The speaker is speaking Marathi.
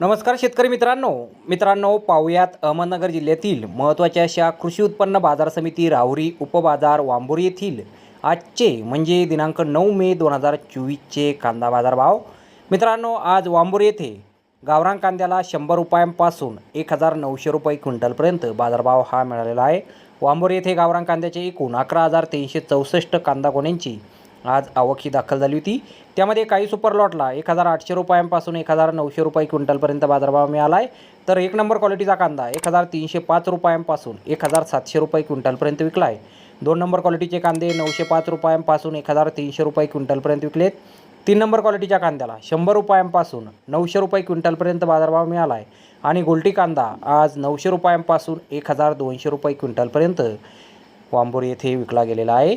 नमस्कार शेतकरी मित्रांनो. मित्रांनो पाहुयात अहमदनगर जिल्ह्यातील महत्त्वाच्या अशा कृषी उत्पन्न बाजार समिती राहुरी उपबाजार वांबोरी येथील आजचे म्हणजे दिनांक नऊ मे दोन हजार चोवीसचे कांदा बाजार भाव मित्रांनो आज वांबोरी येथे गावरान कांद्याला शंभर रुपयांपासून एक हजार नऊशे रुपये क्विंटलपर्यंत बाजारभाव हा मिळालेला आहे. वांबोरी येथे गावरान कांद्याचे एकूण अकरा हजार तीनशे चौसष्ट कांदा गोण्यांची आज आवक ही दाखल झाली होती. त्यामध्ये काही सुपर लॉटला एक हजार आठशे रुपयांपासून एक हजार नऊशे रुपये क्विंटलपर्यंत बाजारभाव मिळाला आहे तर एक नंबर क्वालिटीचा कांदा एक हजार तीनशे पाच रुपयांपासून एक हजार सातशे रुपये क्विंटलपर्यंत विकला आहे दोन नंबर क्वालिटीचे कांदे नऊशे पाच रुपयांपासून एक हजार तीनशे रुपये क्विंटलपर्यंत विकलेत. तीन नंबर क्वालिटीच्या कांद्याला शंभर रुपयांपासून नऊशे रुपये क्विंटलपर्यंत बाजारभाव मिळाला आहे आणि गोल्टी कांदा आज नऊशे रुपयांपासून एक हजार दोनशे रुपये क्विंटलपर्यंत वांबोरी येथे विकला गेलेला आहे.